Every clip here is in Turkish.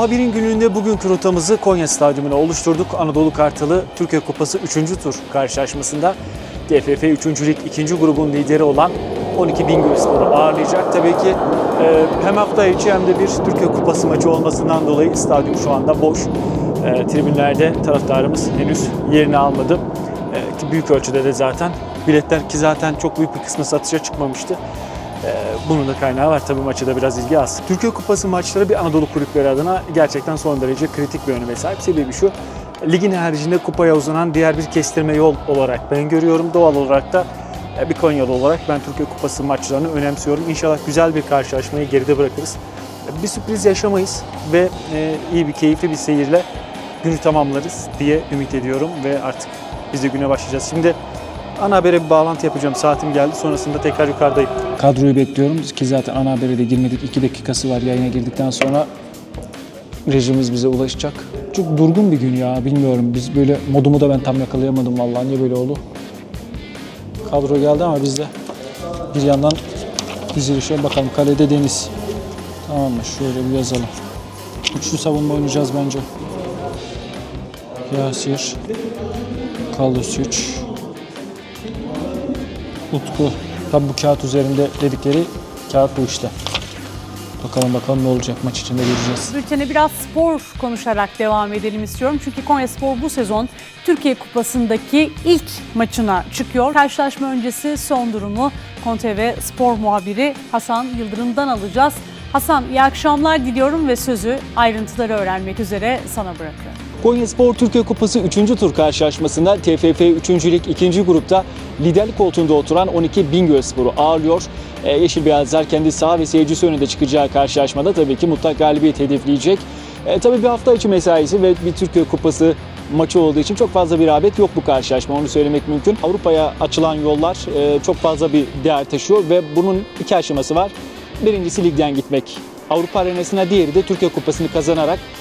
Muhabirin gününde bugünkü rotamızı Konya Stadyumuna oluşturduk. Anadolu Kartalı Türkiye Kupası 3. tur karşılaşmasında TFF 3. Lig 2. grubun lideri olan 12 Bingöl Spor'u ağırlayacak. Tabii ki e, hem hafta içi hem de bir Türkiye Kupası maçı olmasından dolayı stadyum şu anda boş. E, tribünlerde taraftarımız henüz yerini almadı. E, ki büyük ölçüde de zaten biletler ki zaten çok büyük bir kısmı satışa çıkmamıştı. Ee, Bunun da kaynağı var tabii maça da biraz ilgi az. Türkiye Kupası maçları bir Anadolu kulüpleri adına gerçekten son derece kritik bir öneme sahip. Sebebi şu, ligin haricinde kupaya uzanan diğer bir kestirme yol olarak ben görüyorum. Doğal olarak da e, bir Konyalı olarak ben Türkiye Kupası maçlarını önemsiyorum. İnşallah güzel bir karşılaşmayı geride bırakırız. Bir sürpriz yaşamayız ve e, iyi bir keyifli bir seyirle günü tamamlarız diye ümit ediyorum ve artık biz de güne başlayacağız. Şimdi ana habere bir bağlantı yapacağım. Saatim geldi. Sonrasında tekrar yukarıdayım. Kadroyu bekliyorum ki zaten ana habere de girmedik. 2 dakikası var yayına girdikten sonra rejimiz bize ulaşacak. Çok durgun bir gün ya bilmiyorum. Biz böyle modumu da ben tam yakalayamadım vallahi. Niye böyle oldu? Kadro geldi ama biz de bir yandan dizilişe bakalım. Kalede Deniz. Tamam mı? Şöyle bir yazalım. Üçlü savunma oynayacağız bence. Yasir. Kalosic. Utku. Tabi bu kağıt üzerinde dedikleri kağıt bu işte. Bakalım bakalım ne olacak maç içinde göreceğiz. Bültene biraz spor konuşarak devam edelim istiyorum. Çünkü Konya Spor bu sezon Türkiye Kupası'ndaki ilk maçına çıkıyor. Karşılaşma öncesi son durumu KonTV spor muhabiri Hasan Yıldırım'dan alacağız. Hasan iyi akşamlar diliyorum ve sözü ayrıntıları öğrenmek üzere sana bırakıyorum. Konya Spor Türkiye Kupası 3. tur karşılaşmasında TFF 3. Lig 2. grupta liderlik koltuğunda oturan 12 Bingöl Spor'u ağırlıyor. Ee, Yeşil Beyazlar kendi saha ve seyircisi önünde çıkacağı karşılaşmada tabii ki mutlak galibiyet hedefleyecek. Ee, tabii bir hafta içi mesaisi ve bir Türkiye Kupası maçı olduğu için çok fazla bir rağbet yok bu karşılaşma onu söylemek mümkün. Avrupa'ya açılan yollar e, çok fazla bir değer taşıyor ve bunun iki aşaması var. Birincisi ligden gitmek. Avrupa arenasına diğeri de Türkiye Kupası'nı kazanarak e,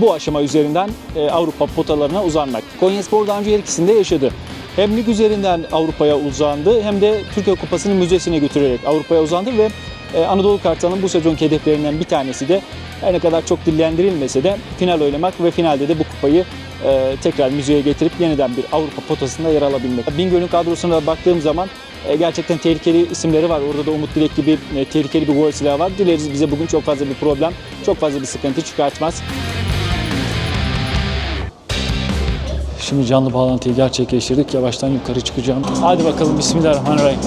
bu aşama üzerinden e, Avrupa potalarına uzanmak. Konyaspor daha önce her ikisinde yaşadı. Hem lig üzerinden Avrupa'ya uzandı hem de Türkiye Kupası'nın müzesine götürerek Avrupa'ya uzandı ve e, Anadolu Kartal'ın bu sezonki hedeflerinden bir tanesi de her ne kadar çok dillendirilmese de final oynamak ve finalde de bu kupayı e, tekrar müzeye getirip yeniden bir Avrupa potasında yer alabilmek. Bingöl'ün kadrosuna baktığım zaman e, gerçekten tehlikeli isimleri var. Orada da Umut Dilek gibi e, tehlikeli bir gol silahı var. Dileriz bize bugün çok fazla bir problem, çok fazla bir sıkıntı çıkartmaz. Şimdi canlı bağlantıyı gerçekleştirdik. Yavaştan yukarı çıkacağım. Hadi bakalım Bismillahirrahmanirrahim.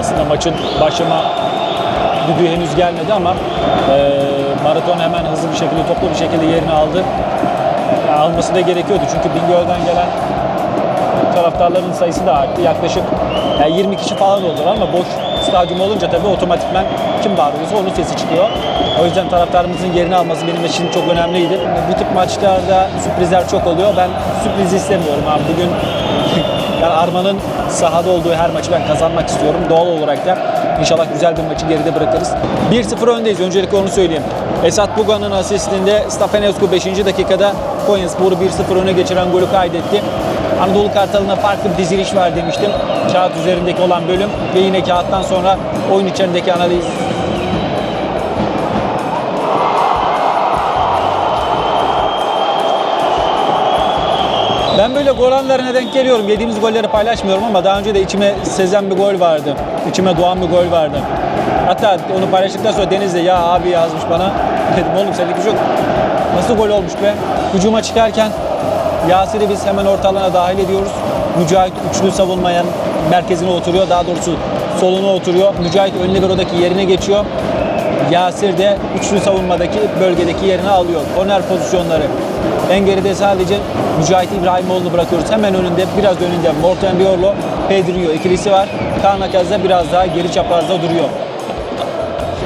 Aslında maçın başlama düdüğü henüz gelmedi ama e, maraton hemen hızlı bir şekilde, toplu bir şekilde yerini aldı. Yani alması da gerekiyordu çünkü Bingöl'den gelen taraftarların sayısı da arttı. Yaklaşık yani 20 kişi falan oldular ama boş stadyum olunca tabii otomatikman kim bağırıyorsa onun sesi çıkıyor. O yüzden taraftarımızın yerini alması benim için çok önemliydi. Bu tip maçlarda sürprizler çok oluyor. Ben sürpriz istemiyorum abi. Bugün yani Arman'ın sahada olduğu her maçı ben kazanmak istiyorum. Doğal olarak da inşallah güzel bir maçı geride bırakırız. 1-0 öndeyiz. Öncelikle onu söyleyeyim. Esat Buga'nın asistinde Stafanescu 5. dakikada Konyaspor'u 1-0 öne geçiren golü kaydetti. Anadolu Kartalı'na farklı bir diziliş var demiştim. Kağıt üzerindeki olan bölüm ve yine kağıttan sonra oyun içerisindeki analiz Ben böyle gol anlarına denk geliyorum. Yediğimiz golleri paylaşmıyorum ama daha önce de içime sezen bir gol vardı. İçime doğan bir gol vardı. Hatta onu paylaştıktan sonra Deniz de ya abi yazmış bana. Dedim oğlum şey yok. Nasıl gol olmuş be? Hücuma çıkarken Yasir'i biz hemen orta alana dahil ediyoruz. Mücahit üçlü savunmayan merkezine oturuyor. Daha doğrusu soluna oturuyor. Mücahit ön liberodaki yerine geçiyor. Yasir de üçlü savunmadaki bölgedeki yerini alıyor. Korner pozisyonları. En geride sadece Mücahit İbrahimoğlu'nu bırakıyoruz. Hemen önünde, biraz önünde Morten Biorlo, Pedrinho ikilisi var. Kaan da biraz daha geri çaprazda duruyor.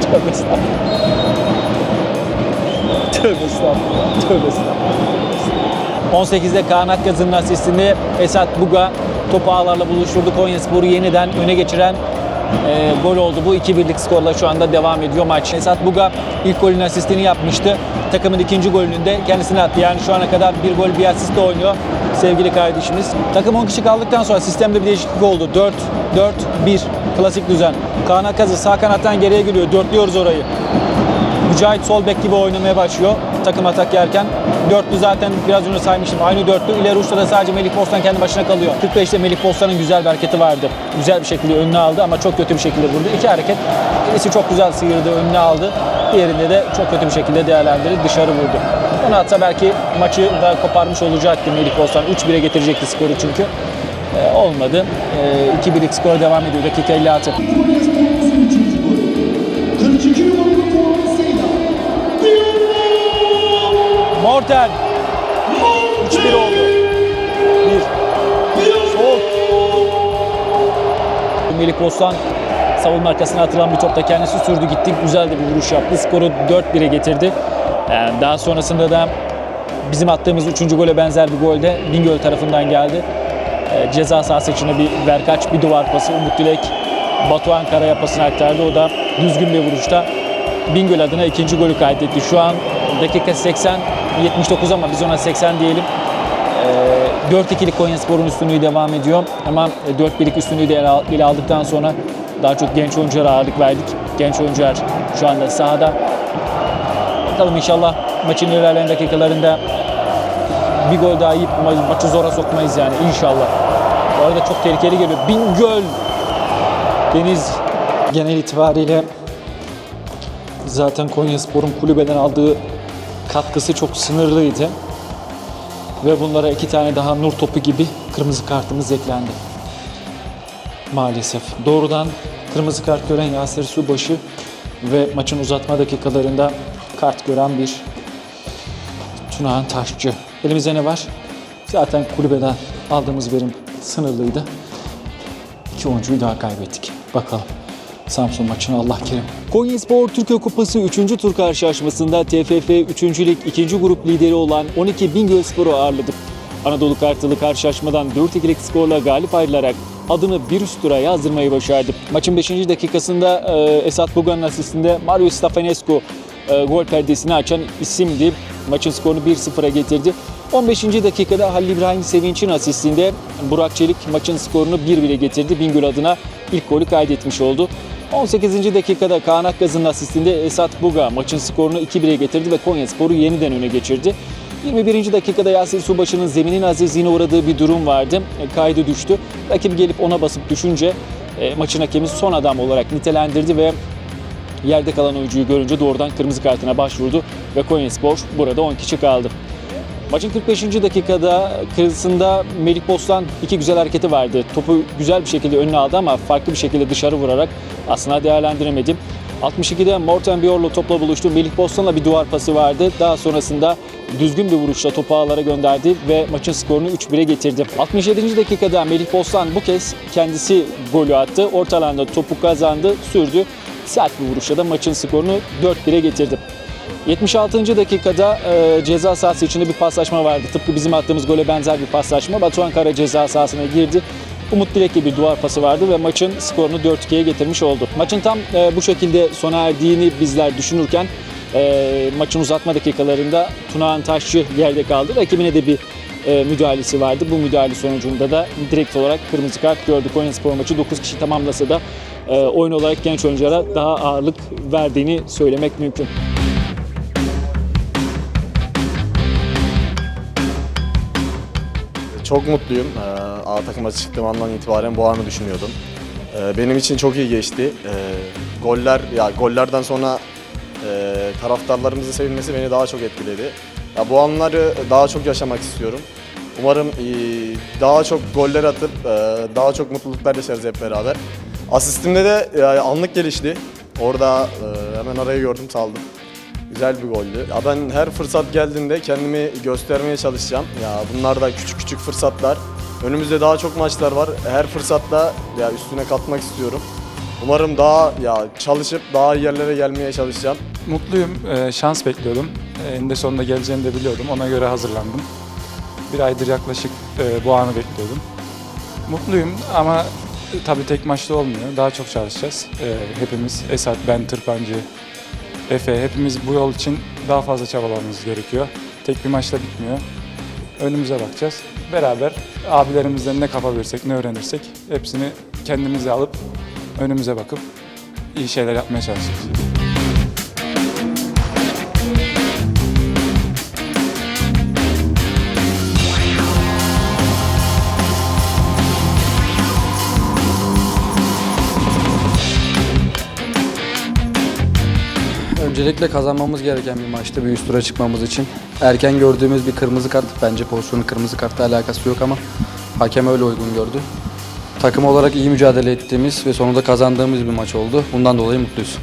Tövbe estağfurullah. Tövbe estağfurullah. Tövbe estağfurullah. 18'de Kaan Akkaz'ın asistinde Esat Buga topu ağlarla buluşturdu. Konyaspor'u yeniden öne geçiren e, gol oldu. Bu 2-1'lik skorla şu anda devam ediyor maç. Esat Buga ilk golün asistini yapmıştı. Takımın ikinci golünü de kendisine attı. Yani şu ana kadar bir gol bir asistle oynuyor sevgili kardeşimiz. Takım 10 kişi kaldıktan sonra sistemde bir değişiklik oldu. 4-4-1 klasik düzen. Kaan Akazı sağ kanattan geriye geliyor. Dörtlüyoruz orayı. Mücahit sol bek gibi oynamaya başlıyor takım atak yerken. Dörtlü zaten biraz önce saymıştım. Aynı dörtlü. İleri uçta da sadece Melih Bostan kendi başına kalıyor. 45'te Melih Bostan'ın güzel bir hareketi vardı. Güzel bir şekilde önüne aldı ama çok kötü bir şekilde vurdu. İki hareket. Birisi çok güzel sıyırdı, önüne aldı. Diğerinde de çok kötü bir şekilde değerlendirdi, dışarı vurdu. Onu atsa belki maçı da koparmış olacaktı Melih Bostan. 3-1'e getirecekti skoru çünkü. Ee, olmadı. Ee, 2-1'lik skor devam ediyor. Dakika 56. 42 Morten 3-1 oldu. 1. Soğuk. Melih Bostan savunma arkasına atılan bir topta kendisi sürdü gitti. Güzel de bir vuruş yaptı. Skoru 4-1'e getirdi. Yani daha sonrasında da bizim attığımız 3. gole benzer bir gol de Bingöl tarafından geldi. Ee, ceza sahası içinde bir verkaç, bir duvar pası. Umut Dilek Batuhan Karaya pasını aktardı. O da düzgün bir vuruşta Bingöl adına ikinci golü kaydetti. Şu an dakika 80 79 ama biz ona 80 diyelim. Ee, 4-2'lik Konyaspor'un üstünlüğü devam ediyor. Ama 4-1'lik üstünlüğü de ele al- ele aldıktan sonra daha çok genç oyunculara ağırlık verdik. Genç oyuncular şu anda sahada. Bakalım inşallah maçın ilerleyen dakikalarında bir gol daha yiyip ma- maçı zora sokmayız yani inşallah. Bu arada çok tehlikeli geliyor. Bingöl Deniz Genel itibariyle zaten Konyaspor'un kulübeden aldığı katkısı çok sınırlıydı. Ve bunlara iki tane daha nur topu gibi kırmızı kartımız eklendi. Maalesef. Doğrudan kırmızı kart gören Yasir Subaşı ve maçın uzatma dakikalarında kart gören bir Tunahan Taşçı. Elimizde ne var? Zaten kulübeden aldığımız verim sınırlıydı. İki oyuncuyu daha kaybettik. Bakalım. Samsun maçını Allah kerim. Konyaspor Türkiye Kupası 3. tur karşılaşmasında TFF 3. Lig 2. grup lideri olan 12 Bingölspor'u ağırladı. Anadolu Kartalı karşılaşmadan 4-2'lik skorla galip ayrılarak adını bir üst tura yazdırmayı başardı. Maçın 5. dakikasında e, Esat Bugan'ın asistinde Mario Stefanescu e, gol perdesini açan isimdi. Maçın skorunu 1-0'a getirdi. 15. dakikada Halil İbrahim Sevinç'in asistinde Burak Çelik maçın skorunu 1-1'e getirdi. Bingöl adına ilk golü kaydetmiş oldu. 18. dakikada Kaan Akgaz'ın asistinde Esat Buga maçın skorunu 2-1'e getirdi ve Konyaspor'u yeniden öne geçirdi. 21. dakikada Yasir Subaşı'nın zeminin azizliğine uğradığı bir durum vardı. E, Kaydı düştü. Rakip gelip ona basıp düşünce e, maçın hakemi son adam olarak nitelendirdi ve yerde kalan oyuncuyu görünce doğrudan kırmızı kartına başvurdu ve Konyaspor burada 10 kişi kaldı. Maçın 45. dakikada kırısında Melih Bostan iki güzel hareketi vardı. Topu güzel bir şekilde önüne aldı ama farklı bir şekilde dışarı vurarak aslında değerlendiremedim. 62'de Morten Biorlo topla buluştu. Melih Bostan'la bir duvar pası vardı. Daha sonrasında düzgün bir vuruşla topu ağlara gönderdi ve maçın skorunu 3-1'e getirdi. 67. dakikada Melih Bostan bu kez kendisi golü attı. Orta alanda topu kazandı, sürdü. Sert bir vuruşla da maçın skorunu 4-1'e getirdi. 76. dakikada e, ceza sahası içinde bir paslaşma vardı. Tıpkı bizim attığımız gole benzer bir paslaşma. Batuhan Kara ceza sahasına girdi. Umut Dilek'le bir duvar pası vardı ve maçın skorunu 4-2'ye getirmiş oldu. Maçın tam e, bu şekilde sona erdiğini bizler düşünürken e, maçın uzatma dakikalarında Tunağan Taşçı yerde kaldı. Rakibine de bir e, müdahalesi vardı. Bu müdahale sonucunda da direkt olarak kırmızı kart gördük. Konyaspor maçı 9 kişi tamamlasa da e, oyun olarak genç oyunculara daha ağırlık verdiğini söylemek mümkün. Çok mutluyum. Ee, A takıma çıktığım andan itibaren bu anı düşünüyordum. Ee, Benim için çok iyi geçti. Ee, Goller, ya gollerden sonra e, taraftarlarımızın sevinmesi beni daha çok etkiledi. Ya bu anları daha çok yaşamak istiyorum. Umarım e, daha çok goller atıp e, daha çok mutluluklar yaşarız hep beraber. Asistimde de anlık gelişti. Orada hemen arayı gördüm saldım. Güzel bir goldü. Ya ben her fırsat geldiğinde kendimi göstermeye çalışacağım. Ya bunlar da küçük küçük fırsatlar. Önümüzde daha çok maçlar var. Her fırsatta ya üstüne katmak istiyorum. Umarım daha ya çalışıp daha yerlere gelmeye çalışacağım. Mutluyum. Ee, şans bekliyordum. Ee, eninde sonunda geleceğini de biliyordum. Ona göre hazırlandım. Bir aydır yaklaşık e, bu anı bekliyordum. Mutluyum ama tabii tek maçta olmuyor. Daha çok çalışacağız. Ee, hepimiz, Esat, ben, Tırpancı, Efe, hepimiz bu yol için daha fazla çabalamamız gerekiyor. Tek bir maçla bitmiyor. Önümüze bakacağız. Beraber abilerimizden ne kapabilirsek, ne öğrenirsek hepsini kendimize alıp önümüze bakıp iyi şeyler yapmaya çalışacağız. Öncelikle kazanmamız gereken bir maçtı bir üst tura çıkmamız için. Erken gördüğümüz bir kırmızı kart, bence pozisyonun kırmızı kartla alakası yok ama hakem öyle uygun gördü. Takım olarak iyi mücadele ettiğimiz ve sonunda kazandığımız bir maç oldu. Bundan dolayı mutluyuz.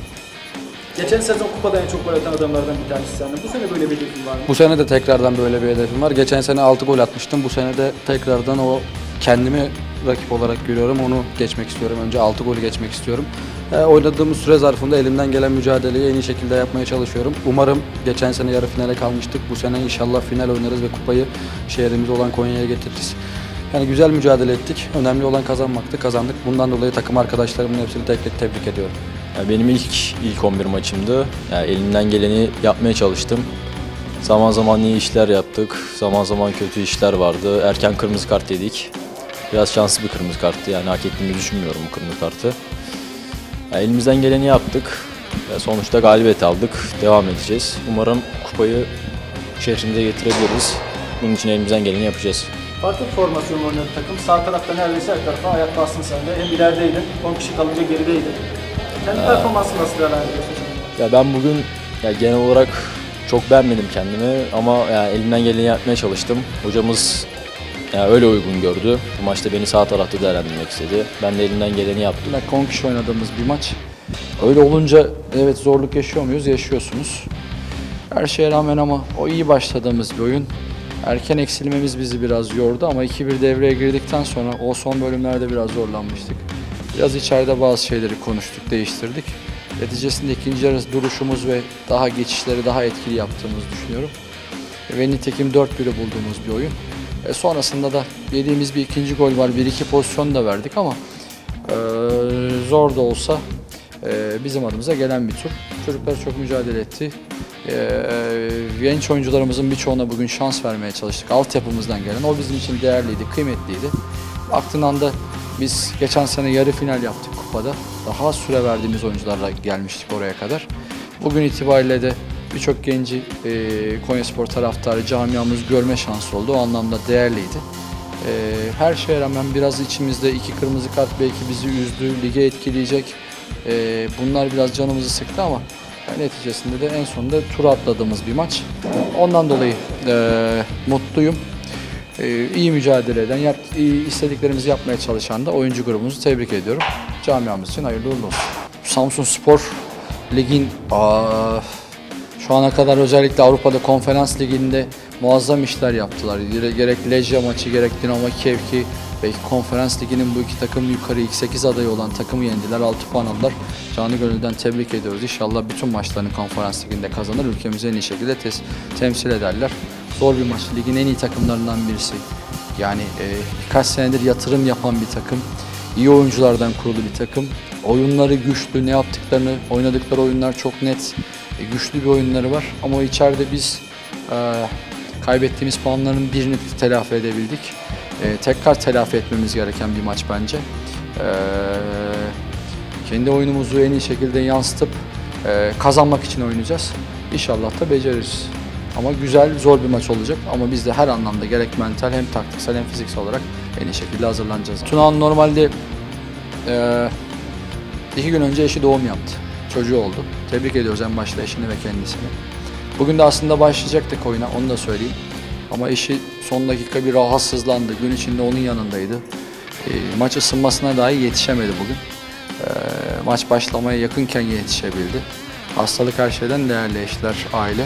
Geçen sezon kupada en çok gol atan adamlardan bir tanesi sen de. Bu sene böyle bir hedefin var mı? Bu sene de tekrardan böyle bir hedefim var. Geçen sene 6 gol atmıştım. Bu sene de tekrardan o kendimi rakip olarak görüyorum. Onu geçmek istiyorum. Önce 6 golü geçmek istiyorum. E, oynadığımız süre zarfında elimden gelen mücadeleyi en iyi şekilde yapmaya çalışıyorum. Umarım geçen sene yarı finale kalmıştık. Bu sene inşallah final oynarız ve kupayı şehrimiz olan Konya'ya getiririz. Yani güzel mücadele ettik. Önemli olan kazanmaktı. Kazandık. Bundan dolayı takım arkadaşlarımın hepsini tek tek tebrik ediyorum. Benim ilk ilk 11 maçımdı. Yani elimden geleni yapmaya çalıştım. Zaman zaman iyi işler yaptık, zaman zaman kötü işler vardı. Erken kırmızı kart yedik. Biraz şanslı bir kırmızı karttı yani hak ettiğimi düşünmüyorum bu kırmızı kartı. Ya elimizden geleni yaptık. Ya sonuçta galibiyet aldık, devam edeceğiz. Umarım kupayı şehrimize getirebiliriz. Bunun için elimizden geleni yapacağız. Farklı bir formasyon oynadı takım. Sağ tarafta neredeyse her tarafa ayak bastın sen de. Hem ilerideydin, 10 kişi kalınca gerideydin. Kendi performansını nasıl değerlendiriyorsun? Ya ben bugün ya genel olarak çok beğenmedim kendimi ama ya elimden geleni yapmaya çalıştım. Hocamız ya öyle uygun gördü. Bu maçta beni sağ tarafta değerlendirmek istedi. Ben de elimden geleni yaptım. Like 10 kişi oynadığımız bir maç. Öyle olunca evet zorluk yaşıyor muyuz? Yaşıyorsunuz. Her şeye rağmen ama o iyi başladığımız bir oyun. Erken eksilmemiz bizi biraz yordu ama 2-1 devreye girdikten sonra o son bölümlerde biraz zorlanmıştık. Biraz içeride bazı şeyleri konuştuk, değiştirdik. Neticesinde ikinci yarı duruşumuz ve daha geçişleri daha etkili yaptığımızı düşünüyorum. Ve nitekim 4-1'i bulduğumuz bir oyun. E sonrasında da yediğimiz bir ikinci gol var. 1-2 pozisyon da verdik ama ee, zor da olsa e, bizim adımıza gelen bir tur. Çocuklar çok mücadele etti. Ee, genç oyuncularımızın birçoğuna bugün şans vermeye çalıştık. Altyapımızdan gelen. O bizim için değerliydi, kıymetliydi. Baktığın anda biz geçen sene yarı final yaptık kupada. Daha süre verdiğimiz oyuncularla gelmiştik oraya kadar. Bugün itibariyle de birçok genci e, Konyaspor taraftarı camiamız görme şansı oldu. O anlamda değerliydi. Ee, her şeye rağmen biraz içimizde iki kırmızı kart belki bizi üzdü, lige etkileyecek. Ee, bunlar biraz canımızı sıktı ama neticesinde de en sonunda tur atladığımız bir maç. Ondan dolayı e, mutluyum. Ee, iyi mücadele eden, yap, iyi istediklerimizi yapmaya çalışan da oyuncu grubumuzu tebrik ediyorum. Camiamız için hayırlı uğurlu olsun. Samsun Spor Lig'in aa, şu ana kadar özellikle Avrupa'da konferans liginde muazzam işler yaptılar. Gerek Lejya maçı gerek Dinamo Kiev ki belki konferans liginin bu iki takım yukarı ilk 8 adayı olan takımı yendiler. 6 puan aldılar. Canı gönülden tebrik ediyoruz. İnşallah bütün maçlarını konferans liginde kazanır. Ülkemizi en iyi şekilde tes- temsil ederler. Zor bir maç. Ligin en iyi takımlarından birisi. Yani e, birkaç senedir yatırım yapan bir takım. İyi oyunculardan kurulu bir takım. Oyunları güçlü, ne yaptıklarını, oynadıkları oyunlar çok net. E, güçlü bir oyunları var ama içeride biz e, kaybettiğimiz puanların birini telafi edebildik. E, tekrar telafi etmemiz gereken bir maç bence. E, kendi oyunumuzu en iyi şekilde yansıtıp e, kazanmak için oynayacağız. İnşallah da beceririz. Ama güzel, zor bir maç olacak. Ama biz de her anlamda gerek mental hem taktiksel hem fiziksel olarak en iyi şekilde hazırlanacağız. Tunağan normalde e, iki gün önce eşi doğum yaptı. Çocuğu oldu. Tebrik ediyoruz en başta eşini ve kendisini. Bugün de aslında başlayacaktık oyuna, onu da söyleyeyim. Ama eşi son dakika bir rahatsızlandı. Gün içinde onun yanındaydı. E, maç ısınmasına dahi yetişemedi bugün. E, maç başlamaya yakınken yetişebildi. Hastalık her şeyden değerli eşler, aile.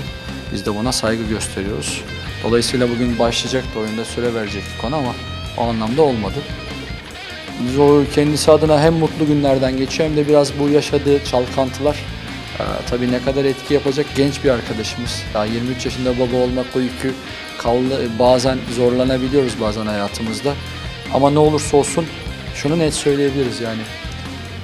Biz de buna saygı gösteriyoruz. Dolayısıyla bugün başlayacaktı oyunda süre verecektik ona ama o anlamda olmadı. O kendisi adına hem mutlu günlerden geçiyor hem de biraz bu yaşadığı çalkantılar e, tabii ne kadar etki yapacak genç bir arkadaşımız. Daha 23 yaşında baba olmak o yükü kaldı, bazen zorlanabiliyoruz bazen hayatımızda. Ama ne olursa olsun şunu net söyleyebiliriz yani.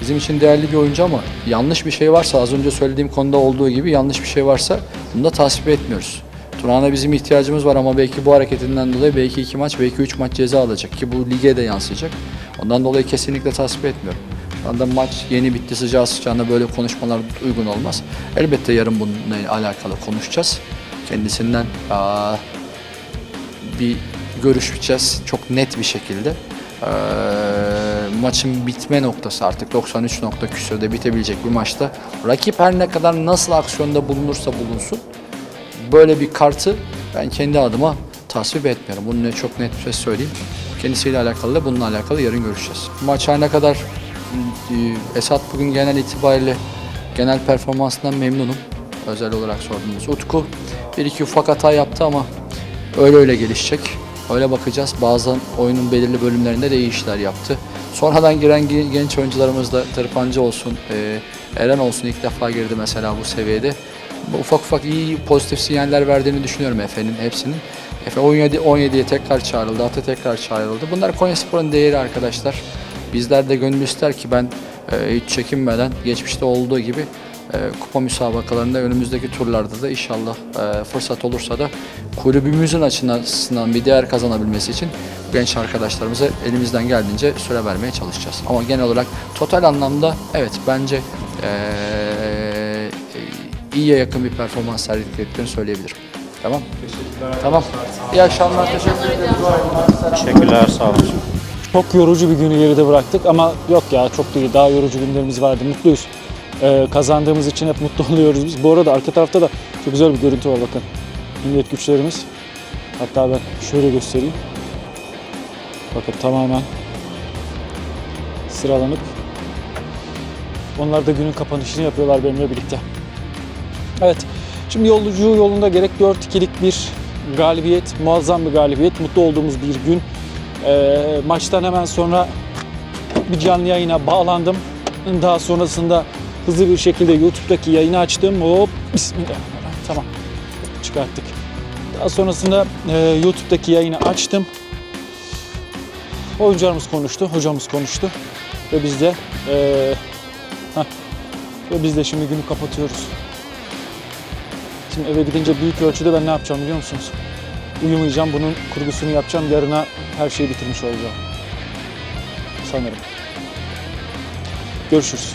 Bizim için değerli bir oyuncu ama yanlış bir şey varsa az önce söylediğim konuda olduğu gibi yanlış bir şey varsa bunu da tasvip etmiyoruz. Turan'a bizim ihtiyacımız var ama belki bu hareketinden dolayı belki iki maç belki üç maç ceza alacak ki bu lige de yansıyacak. Ondan dolayı kesinlikle tasvip etmiyorum. Şu anda maç yeni bitti sıcağı sıcağına böyle konuşmalar uygun olmaz. Elbette yarın bununla alakalı konuşacağız. Kendisinden aa, bir görüşeceğiz çok net bir şekilde. Ee, maçın bitme noktası artık 93 nokta küsürde bitebilecek bir maçta rakip her ne kadar nasıl aksiyonda bulunursa bulunsun böyle bir kartı ben kendi adıma tasvip etmiyorum. Bunu çok net bir şey söyleyeyim. Kendisiyle alakalı da bununla alakalı yarın görüşeceğiz. Maç her ne kadar e, Esat bugün genel itibariyle genel performansından memnunum. Özel olarak sorduğunuz Utku bir iki ufak hata yaptı ama öyle öyle gelişecek. Öyle bakacağız. Bazen oyunun belirli bölümlerinde de iyi işler yaptı. Sonradan giren ge- genç oyuncularımız da Tırpancı olsun, e, Eren olsun ilk defa girdi mesela bu seviyede. Ufak ufak iyi pozitif sinyaller verdiğini düşünüyorum Efe'nin hepsinin. Efe 17 17'ye tekrar çağrıldı, Ata tekrar çağrıldı. Bunlar Konyaspor'un değeri arkadaşlar. Bizler de gönül ister ki ben e, hiç çekinmeden geçmişte olduğu gibi e, kupa müsabakalarında önümüzdeki turlarda da inşallah e, fırsat olursa da kulübümüzün açısından bir değer kazanabilmesi için genç arkadaşlarımıza elimizden geldiğince süre vermeye çalışacağız. Ama genel olarak total anlamda evet bence e, iyiye yakın bir performans sergilediklerini söyleyebilirim. Tamam. Tamam. İyi akşamlar. Teşekkür ederim. Teşekkürler, sağ olun. Çok yorucu bir günü geride bıraktık ama yok ya çok değil. Daha yorucu günlerimiz vardı. Mutluyuz. Ee, kazandığımız için hep mutlu oluyoruz biz. Bu arada arka tarafta da çok güzel bir görüntü var bakın. Milliyet güçlerimiz. Hatta ben şöyle göstereyim. Bakın tamamen sıralanıp onlar da günün kapanışını yapıyorlar benimle birlikte. Evet. Şimdi yolcu yolunda gerek 4-2'lik bir galibiyet, muazzam bir galibiyet, mutlu olduğumuz bir gün. Ee, maçtan hemen sonra bir canlı yayına bağlandım. Daha sonrasında hızlı bir şekilde YouTube'daki yayını açtım. Hop, bismillahirrahmanirrahim. Tamam, çıkarttık. Daha sonrasında e, YouTube'daki yayını açtım. Oyuncularımız konuştu, hocamız konuştu. Ve biz de e, heh, ve biz de şimdi günü kapatıyoruz. Şimdi eve gidince büyük ölçüde ben ne yapacağım biliyor musunuz? Uyumayacağım, bunun kurgusunu yapacağım. Yarına her şeyi bitirmiş olacağım. Sanırım. Görüşürüz.